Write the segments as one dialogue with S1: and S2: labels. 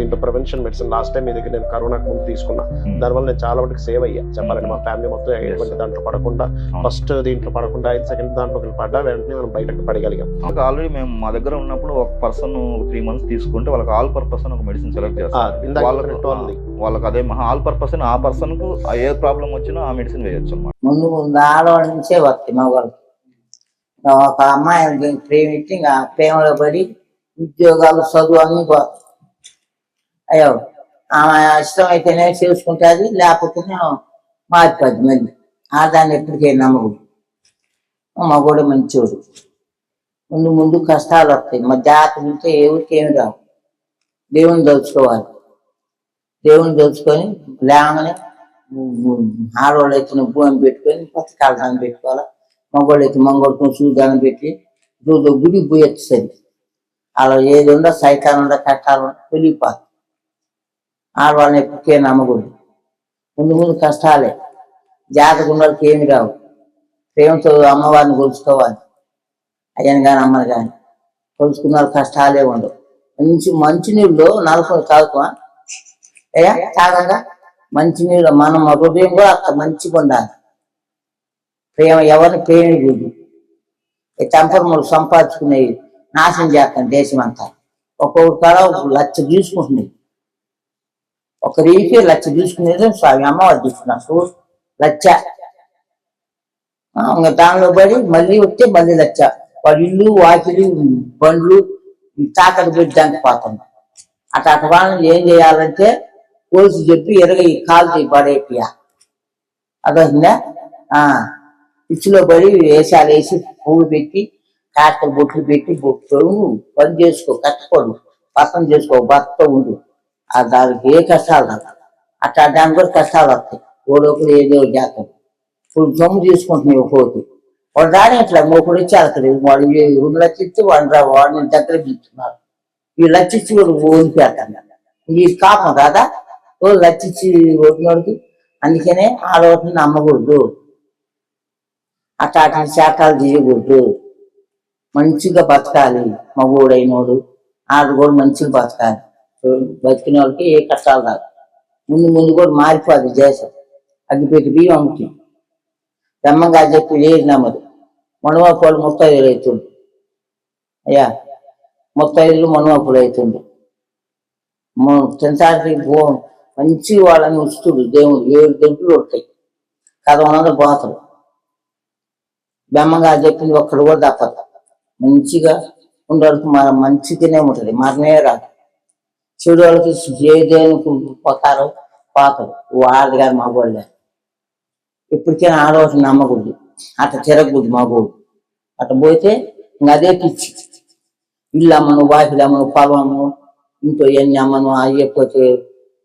S1: దీంట్లో prevention medicine last time మీ దగ్గర నేను కరోనాకు ముందు తీసుకున్నా. దానివల్ల నేను చాలా వరకు సేవ్ అయ్యా. చెప్పాలంటే మా ఫ్యామిలీ మొత్తం ఎటువంటి దాంట్లో పడకుండా ఫస్ట్ దీంట్లో పడకుండా ఐదు సెకండ్ దాంట్లో పడ్డా వెంటనే మనం బయటకు పడగలిగాం.
S2: ఆల్రెడీ మేము మా దగ్గర ఉన్నప్పుడు ఒక పర్సన్ త్రీ మంత్స్ తీసుకుంటే వాళ్ళకి ఆల్ పర్పస్ ఒక మెడిసిన్ సెలెక్ట్ చేస్తారు. వాళ్ళకు. వాళ్ళకి అదే ఆల్ పర్పస్ ఆ పర్సన్కు ఏ ప్రాబ్లం వచ్చినా ఆ మెడిసిన్ వేయొచ్చు అనమాట
S3: ముందు ముందు ఆడవాళ్ళ నుంచే వస్తాయి మగవాళ్ళకి ఒక అమ్మాయి ప్రేమించి ఇంకా ప్రేమలో పడి ఉద్యోగాలు చదువు అన్ని అయ్యో ఆమె ఇష్టం అయితేనే చేసుకుంటుంది లేకపోతే మారిపోద్ది మళ్ళీ. ఆదాన్ని ఎప్పటికీ నమ్మకూడదు. మగోడు మంచోడు. ముందు ముందు కష్టాలు వస్తాయి. మా జాతర ఉంటే ఎవరికి ఏమి రావు. దేవుని దోచుకోవాలి. దేవుని దోచుకొని లేమని ఆడవాళ్ళు అయితే భూమి పెట్టుకొని పచ్చకాల దాన్ని పెట్టుకోవాలి? మగవాళ్ళు అయితే మంగళతో చూదాన్ని పెట్టి రోజు గుడి పోయొచ్చు సరి అలా ఏది ఉందో సైతాలు ఉందో కష్టాలు ఉందో వెళ్ళిపోతుంది ఆడవాళ్ళని ఎప్పటికే నమ్మకూడదు. ముందు ముందు కష్టాలే. జాతక వాళ్ళకి ఏమి రావు. ప్రేమతో అమ్మవారిని కొలుచుకోవాలి. అయ్యని కానీ అమ్మని కానీ కొలుచుకున్న కష్టాలే ఉండవు. మంచి మంచినీళ్ళు నలుపుని తాగుతా అయ్యా తాగంగా? మంచినీళ్ళు మనం హృదయం కూడా అంత మంచిగా ఉండాలి ప్రేమ ఎవరిని ప్రేమికుడు ఈ టెంపర్ములు సంపాదించుకునేవి నాశనం చేస్తాను దేశం అంతా ఒక్కొక్క కళ లచ్చ తీసుకుంటున్నాయి ఒక రీకి లచ్చ తీసుకునేది స్వామి అమ్మవారు తీసుకున్నారు. చూడు లక్ష ఇంకా దానిలో పడి మళ్ళీ వస్తే మళ్ళీ లచ్చ. వాడి ఇల్లు వాకిలి బండ్లు ఈ తాకట్టు దానికి పోతుంది అటు అటు వాళ్ళని ఏం చేయాలంటే పోలీసు చెప్పి ఎరగ ఈ కాలు పడేపియా అదొందా ఆ పిచ్చిలో పడి వేషాలు వేసి పువ్వు పెట్టి కాస్త బొట్లు పెట్టి బొట్లు పని చేసుకో కట్టుకోడు. పక్కన చేసుకో భర్త ఉండు. ఆ దానికి ఏ కష్టాలు రావు అట్లా దానికి కూడా కష్టాలు వస్తాయి ఓడొకడు ఏదో ఒకటి ఇప్పుడు సొమ్ము తీసుకుంటున్నాయి పోతే వాడు రాని ఇట్లా మూకుడు వచ్చి అక్కడ వాడు రెండు లక్షలు రా వాడిని దగ్గర ఇస్తున్నారు ఈ లక్ష వాడు ఓడిపోతాను ఈ కాపం కాదా ఓ లక్ష ఓడినోడికి అందుకనే ఆడవాటిని నమ్మకూడదు అట్లా అట్లా శాఖలు తీయకూడదు మంచిగా బతకాలి మగోడైనోడు ఆడు కూడా మంచిగా బతకాలి బతికిన వాళ్ళకి ఏ కష్టాలు రాదు ముందు ముందు కూడా మారిపోదు దేశం. అగ్గిపెట్టి బియ్యం అమ్ముతుంది బ్రహ్మంగా చెప్పి లేదు నమ్మదు మనవాపులు ముత్తైదులు అవుతుండు. అయ్యా ముత్తైదులు మనవాపులు అవుతుండు. తినటానికి పో మంచి వాళ్ళని ఉంచుతుడు దేవుడు. ఏడు గంటలు ఉంటాయి. కథ పోతాడు బ్రహ్మంగా చెప్పింది ఒక్కడు కూడా తప్పదు. మంచిగా ఉండడానికి మన మంచిగానే ఉంటుంది. మరణే రాదు. చెడు వాళ్ళకి జయదేవునికి పోతారు పోతారో పోతారు వాళ్ళది కాదు మగవాళ్ళే ఇప్పటికైనా ఆడవాళ్ళని నమ్మకూడదు. అట్ట తిరగకూడదు మగవాడు అట్ట పోతే ఇంకా అదే పిచ్చి. ఇల్లు అమ్మను వాకిలు అమ్మను పొలము ఇంట్లో ఎన్ని అమ్మను అయ్యకపోతే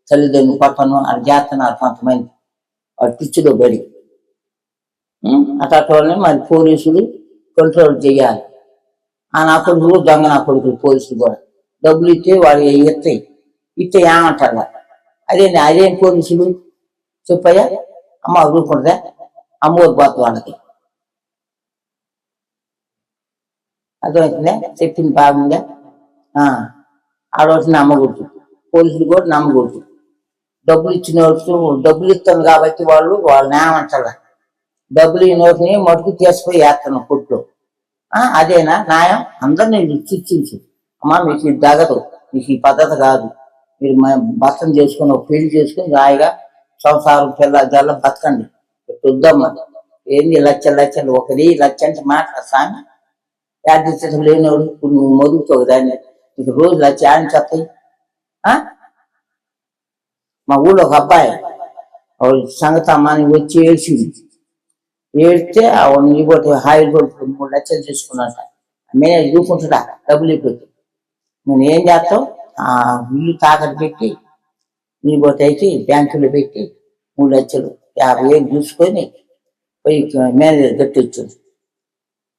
S3: తల్లిదండ్రులు కొట్టను అది చేస్తున్నారు కొంతమంది. వాడు పిచ్చిలో బడి. ఉం? వాళ్ళని మరి పోలీసులు కంట్రోల్ చేయాలి. ఆ నా కొడుకులు దొంగ నా కొడుకులు పోలీసులు కూడా. డబ్బులు ఇస్తే వాళ్ళు ఇస్తాయి ఇస్తే ఏమంటారు అదే అదేం పోలీసులు? చెప్పయ్యా. అమ్మ రూపుంటుందా అమ్మోరు పోతుంది వాళ్ళకి అర్థమవుతుందా? చెప్పింది బాగుందా? ఆ, ఆడవాళ్ళని నమ్మకూడదు పోలీసులు కూడా నమ్మకూడదు డబ్బులు ఇచ్చిన వాళ్ళు డబ్బులు ఇస్తాను కాబట్టి వాళ్ళు వాళ్ళని ఏమంటారు డబ్బులు ఈ నోటిని మటుకు తీసుకుపోయి వేస్తాను కొట్లో అదేనా? న్యాయం? అందరినీ చర్చించు అమ్మా మీకు ఇది తగదు. మీకు ఈ పద్ధతి కాదు. మీరు భర్తను చేసుకుని ఒక పెళ్ళి చేసుకుని రాయిగా సంసారం పిల్ల జల్ల బతకండి. చూద్దామా ఏంది లక్ష లక్షలు ఒకది లక్ష అంటే మాట సామి యాదృష్టం లేనివాడు. ఇప్పుడు నువ్వు మొదుగుతావు దాన్ని. నీకు రోజు లక్ష అని చెప్తాయి మా ఊళ్ళో ఒక అబ్బాయి ఆవిడ సంగతి అమ్మాని వచ్చి ఏడ్చింది. ఏడితే ఆవిడ కొట్టి హాయిల్ కొట్టి మూడు లక్షలు తీసుకున్నట మేనేజ్ చూకుంటున్నా డబ్బులు ఇవ్వదు నేను ఏం చేస్తావు ఆ ఇల్లు తాకట్టు పెట్టి నీ పోతే బ్యాంకులో పెట్టి మూడు లక్షలు యాభై వేలు చూసుకొని పోయి మేనేజర్ కట్టి వచ్చింది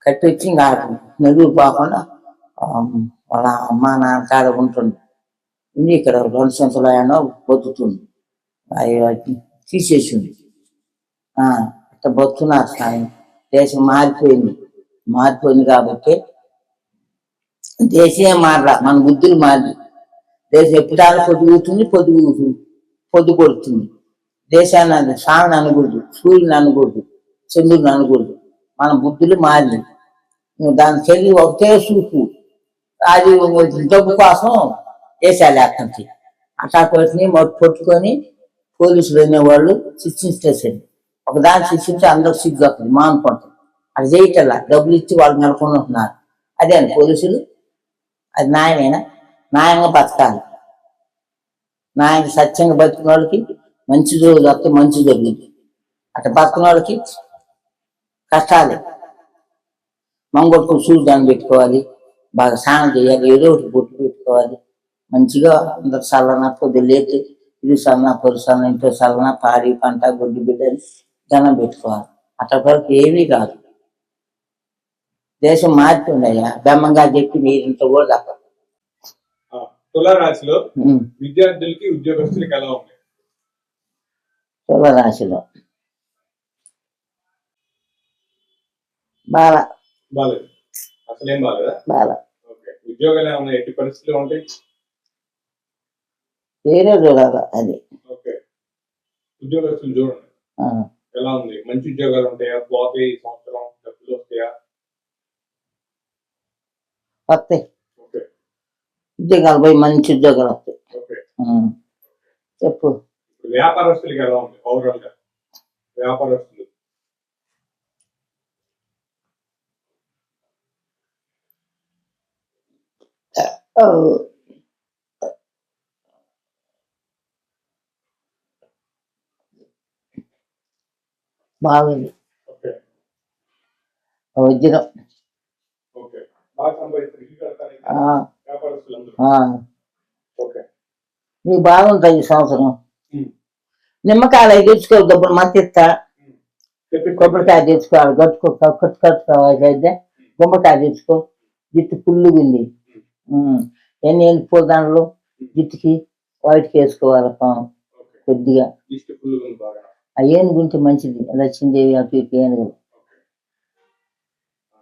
S3: కట్టి వచ్చి ఇంకా నలుగురు పోకుండా వాళ్ళ అమ్మ నాన్న కాడ ఉంటుంది ఉంది ఇక్కడ రెండు సంవత్సరాలు అయినా బతుకుతుంది అవి తీసేసింది ఆ, అట్లా బతుకున్నారు సాయం. దేశం మారిపోయింది. మారిపోయింది కాబట్టి దేశమే మారలా మన బుద్ధులు మారి దేశం ఎప్పుడాలు పొదుగుతుంది పొదుగు పొద్దు కొడుతుంది. దేశాన్ని అన అనకూడదు సూర్యుని అనకూడదు చంద్రుని అనకూడదు. మన బుద్ధులు మారింది నువ్వు దాని చెల్లి ఒకటే చూపు. అది డబ్బు కోసం దేశాలు అక్కడికి అట్లా కొట్టి పట్టుకొని పోలీసులు అనేవాళ్ళు శిక్షించేసండి ఒకదాన్ని శిక్షించి అందరూ సిగ్గు అక్కడ మానుకుంటారు అది చేయటల్లా డబ్బులు ఇచ్చి వాళ్ళు నెలకొని ఉంటున్నారు అదే అండి పోలీసులు అది న్యాయమేనా? న్యాయంగా బతకాలి. న్యాయంగా సత్యంగా బతికిన వాళ్ళకి మంచి రోజులు వస్తే మంచి జరుగుతుంది అట్లా బతికిన వాళ్ళకి కష్టాలే. మంగొట్టుకుని సూర్యుదాన్ని పెట్టుకోవాలి. బాగా స్నానం చేయాలి. ఏదో ఒకటి బొట్టు పెట్టుకోవాలి. మంచిగా అందరు చల్లన పొద్దులేదు ఇది చల్లన పొరు సన్న ఇంట్లో చల్లన పాడి పంట గొడ్డు బిడ్డని దండం పెట్టుకోవాలి. అట్లా వరకు ఏమీ కాదు. దేశం మారుతుందయ్యా. బెమ్మంగా చెప్పి మీరింత కూడా తప్ప
S4: ఆ, తులారాశిలో విద్యార్థులకి ఉద్యోగస్తులకి ఎలా ఉంది?
S3: తులరాశిలో. బాల.
S4: బాలేదు అసలేం బాలేదా
S3: బాల.
S4: ఓకే. ఉద్యోగాలు ఏమన్నా ఎట్టి పరిస్థితులు ఉంటాయి?
S3: వేరే చూడాలి అది.
S4: ఉద్యోగస్తులు చూడండి. ఎలా ఉంది? మంచి ఉద్యోగాలు ఉంటాయా? పోతాయి ఈ సంవత్సరం డబ్బులు వస్తాయా?
S3: వస్తాయి. ఉద్యోగాలు పోయి మంచి ఉద్యోగాలు వస్తాయి. చెప్పు.
S4: ఇప్పుడు వ్యాపారస్తులకి ఎలా ఉంది ఓవరాల్గా వ్యాపారస్తులు
S3: బాగుంది. వజ్రం
S4: ఓకే బాగా సంపాదిస్తారు ఇల్లు కడతానికి
S3: ఆ,
S4: వ్యాపారస్తులు అందరూ
S3: ఆ,
S4: ఓకే
S3: నీకు బాగుంటుంది ఈ సంవత్సరం. నిమ్మకాయలు అవి తెచ్చుకో డబ్బులు
S4: చెప్పి
S3: కొబ్బరికాయ తెచ్చుకోవాలి. కట్టుకో కట్టు కట్టుకోవాలి అయితే. గుమ్మకాయ తెచ్చుకో. జిట్టు ఉంది. ఉమ్. ఎన్ని ఎన్ని పూలదండలు జిట్టుకి వైట్కి వేసుకోవాలి పాము. కొద్దిగా. ఆ ఏనుగుంటే మంచిది. లక్ష్మీదేవి అటు ఇటు ఏనుగులు.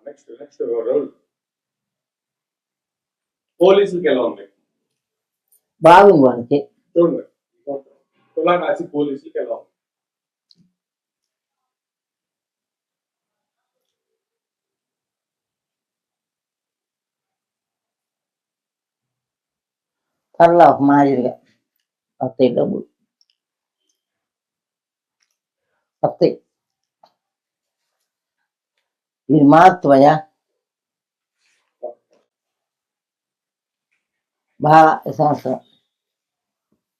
S4: నెక్స్ట్ నెక్స్ట్ రౌల్ పోలీసులకి ఎలా ఉంది
S3: బాగుంది వాళ్ళకి
S4: చూడండి ఈ సంవత్సరం తులారాశి పోలీసులకి ఎలా ఉంది
S3: పర్లా ఒక మాదిరిగా వస్తాయి డబ్బులు వస్తాయి ఇది మారుతాయా బాగా ఈ సంవత్సరం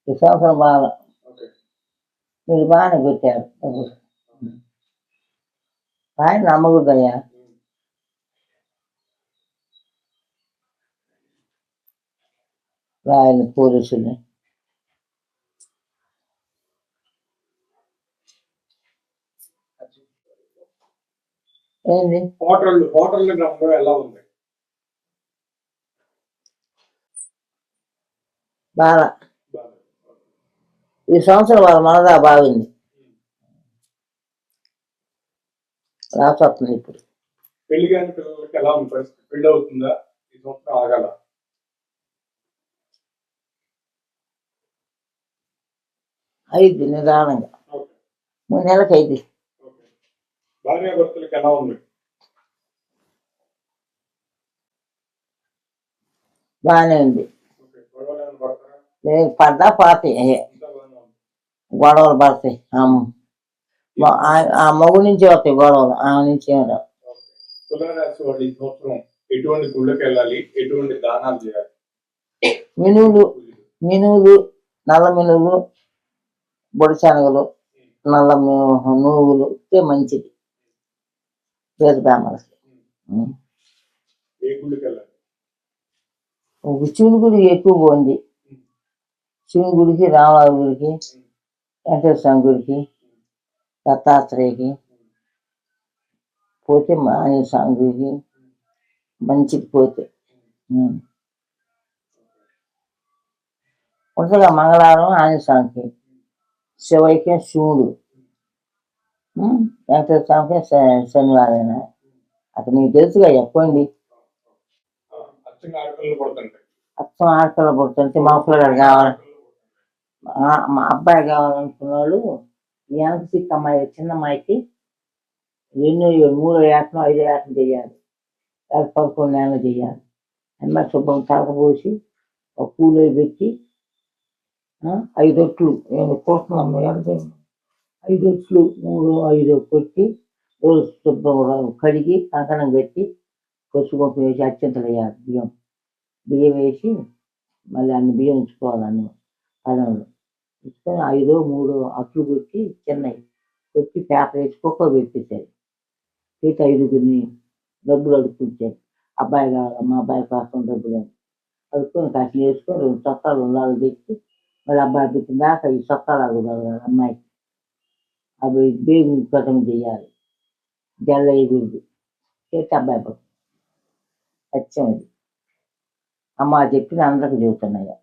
S3: ఈ సంవత్సరం బాగా మీరు బాగానే డబ్బులు ఆయన నమ్మకూడదయ్యా రాయని పోలీసుల్ని. ఏంది?
S4: హోటల్ హోటల్ ఎలా ఉంది
S3: బాగా. ఈ సంవత్సరం వాళ్ళ మనదా బాగుంది. రాసొస్తుంది ఇప్పుడు.
S4: పెళ్ళి కాని పిల్లలకి ఎలా ఉంది పరిస్థితి? పెళ్ళి అవుతుందా? ఈ సంవత్సరం ఆగాల?
S3: అయింది నిదానంగా. మూడు నెలలకు అయింది
S4: ఓకే. భార్య భర్తలకు ఎలా ఉంది?
S3: బాగానే ఉంది. లేదు పడ్డా
S4: ఉంది
S3: గొడవలు పడతాయి ఆ- మగు నుంచి వస్తాయి గొడవలు ఆమె నుంచి
S4: ఎటువంటి గుళ్ళకి వెళ్ళాలి? ఎటువంటి దానాలు చేయాలి?
S3: మినువులు మినువులు నల్ల మినువులు బొడి శనగలు నల్ల నువ్వులు ఇస్తే మంచిది. పేద బ్రాహ్మణులకి. ఉం.
S4: ఏ గుళ్ళకి వెళ్ళాలి?
S3: ఒక శివుని గుడి ఎక్కువ పోంది శివుని గుడికి రామరాజు గుడికి వెంకటేశ్వర స్వామి గుడికి దత్తాత్రేయకి పోతే ఆంజనేయ స్వామి గుడికి మంచిది పోతే. ఉం. ఉంటుందిగా మంగళవారం ఆంజనేయ స్వామికి శివైక్యం శివుడు? వెంకటేశ్వర స్వామికి శనివారం. అతను మీకు తెలుసుగా చెప్పండి. అచ్చం ఆడపిల్ల పుడుతుంటే మా పిల్లగాడు కావాలి? మా- అబ్బాయి కావాలనుకున్న వాళ్ళు ఈ అమ్మాయి చిన్న అమ్మాయికి ఎన్నో మూడో ఏటం ఐదో ఏటం చేయాలి లేకపోతే పదకొండు నెలలు చేయాలి అమ్మాయి శుభ్రం తలకపోసి ఒక పూలు పెట్టి ఐదు ఒట్లు నేను కోస్తున్నాను ఐదు ఒట్లు మూడు ఐదు కొట్టి రోజు శుభ్రం కడిగి కంకణం కట్టి పసుపు వేసి అత్యంతలు వేయాలి బియ్యం. బియ్యం వేసి మళ్ళీ అన్ని బియ్యం ఉంచుకోవాలి పదంలో ఇస్తే ఐదో మూడో అట్లు కొట్టి చిన్నవి కొట్టి పేపర్ వేసి కుక్క పెట్టేశారు. పెట్టి ఐదుగురిని డబ్బులు అడుక్కుంటారు. అబ్బాయి కావాలి మా అబ్బాయి కోసం డబ్బులు అని అడుక్కొని కాసిన వేసుకొని రెండు చొక్కాలు ఉండాలి తెచ్చి మళ్ళీ అబ్బాయి పెట్టిన దాకా ఈ చొక్కాలు అడుగుతారు అమ్మాయికి అవి బేగు కథం చేయాలి జల్ల ఎగురుది చేస్తే అబ్బాయి పట్టు. సత్యం ఇది అమ్మ చెప్పిన అందరికి చెబుతున్నాయి?